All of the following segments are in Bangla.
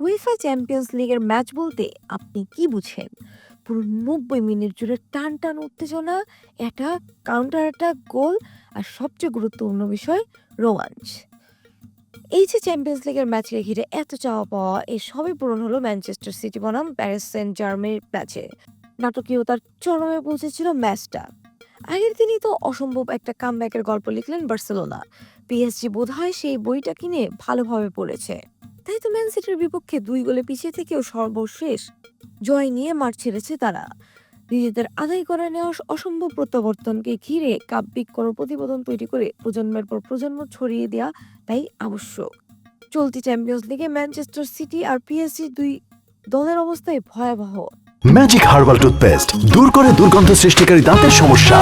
উয়েফা চ্যাম্পিয়ন্স লিগের ম্যাচ বলতে আপনি কি বুঝেন? পুরো নব্বই মিনিট জুড়ে টান টান উত্তেজনা, একটা কাউন্টার অ্যাটাক গোল আর সবচেয়ে গুরুত্বপূর্ণ বিষয় রোমাঞ্চ এই যে চ্যাম্পিয়ন্স লিগের ম্যাচকে ঘিরে এত চাওয়া পাওয়া এই সবই পূরণ হলো ম্যানচেস্টার সিটি বনাম প্যারিস সেন্ট জার্মের ম্যাচে নাটকীয়তার চরমে পৌঁছেছিল ম্যাচটা। আগের দিনই তো অসম্ভব একটা কামব্যাকের গল্প লিখলেন বার্সেলোনা। পিএসজি বোধহয় সেই বইটা কিনে ভালোভাবে পড়েছে। তাই তো ম্যান সিটির বিপক্ষে দুই গোলে পিছিয়ে থেকেও সর্বশেষ জয় নিয়ে মাঠ ছেড়েছে তারা। নিজেদের আদায় করে নেওয়া অসম্ভব প্রত্যাবর্তনকে ঘিরে কাব্যিক কোনো প্রতিবেদন তৈরি করে প্রজন্মের পর প্রজন্ম ছড়িয়ে দেওয়া তাই আবশ্যক। চলতি চ্যাম্পিয়ন্স লিগে ম্যানচেস্টার সিটি আর পিএসজি দুই দলের অবস্থায় ভয়াবহ। ম্যাজিক হার্বাল টুথপেস্ট দূর করে দুর্গন্ধ সৃষ্টিকারী দাঁতের সমস্যা।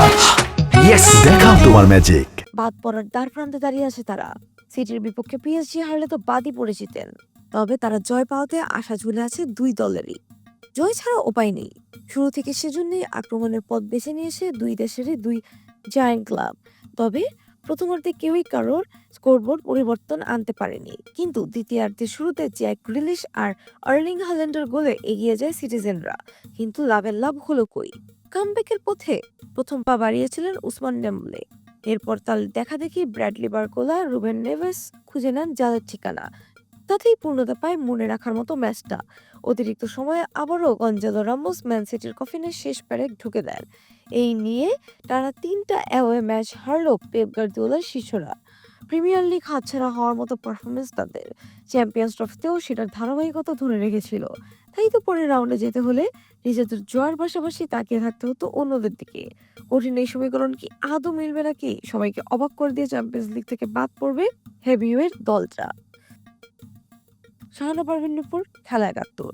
ইয়েস দেখাও তোমার ম্যাজিক। বাদ পড়ার দ্বার প্রান্তে দাঁড়িয়ে আছে তারা। সিটির বিপক্ষে পিএসজি হারলে তো বাদই পড়ে যেতেন তবে তারা জয় পাওয়াতে আশা ঝুলে আছে দুই দলেরই। জয় ছাড়া উপায় নেই। শুরু থেকে সেজন্যই আক্রমণের পথ বেছে নিয়েছে দুই দেশেরই দুই জায়ান্ট ক্লাব। তবে প্রথমার্ধে কেউই কারোর স্কোরবোর্ড পরিবর্তন আনতে পারেনি। কিন্তু দ্বিতীয়ার্ধের শুরুতে জ্যাক গ্রিলিশ আর আর্লিং হাল্যান্ডের গোলে এগিয়ে যায় সিটিজেনরা। কিন্তু লাভের লাভ হলো কই? কামব্যাকের পথে প্রথম পা বাড়িয়েছিলেন উসমান ডেম্বলে। এরপর তার দেখা দেখি ব্র্যাডলি বার্কোলা, রুবেন নেভেস খুঁজে নেন জালের ঠিকানা। তাতেই পূর্ণতা পায় মনে রাখার মতো ম্যাচটা। অতিরিক্ত সময়ে আবারও গঞ্জালো রামোস ম্যান সিটির কফিনের শেষ প্যারেক ঢুকে দেন। এই নিয়ে টানা তিনটা অ্যাওয়ে ম্যাচ হারল পেপ গার্দিওলার শিষ্যরা। প্রিমিয়ার লিগ হাতছাড়া হওয়ার মতো পারফরমেন্স তাদের। চ্যাম্পিয়ন্স ট্রফিতেও সেটার ধারাবাহিকতা ধরে রেখেছিল। তাই তো পরের রাউন্ডে যেতে হলে নিজেদের জয়ের পাশাপাশি তাকিয়ে থাকতে হতো অন্যদের দিকে। কঠিন এই সমীকরণ কি আদৌ মিলবে নাকি সবাইকে অবাক করে দিয়ে চ্যাম্পিয়ন্স লিগ থেকে বাদ পড়বে হেভিওয়ের দলটা। শাহানা পারভিন খেলা একাত্তর।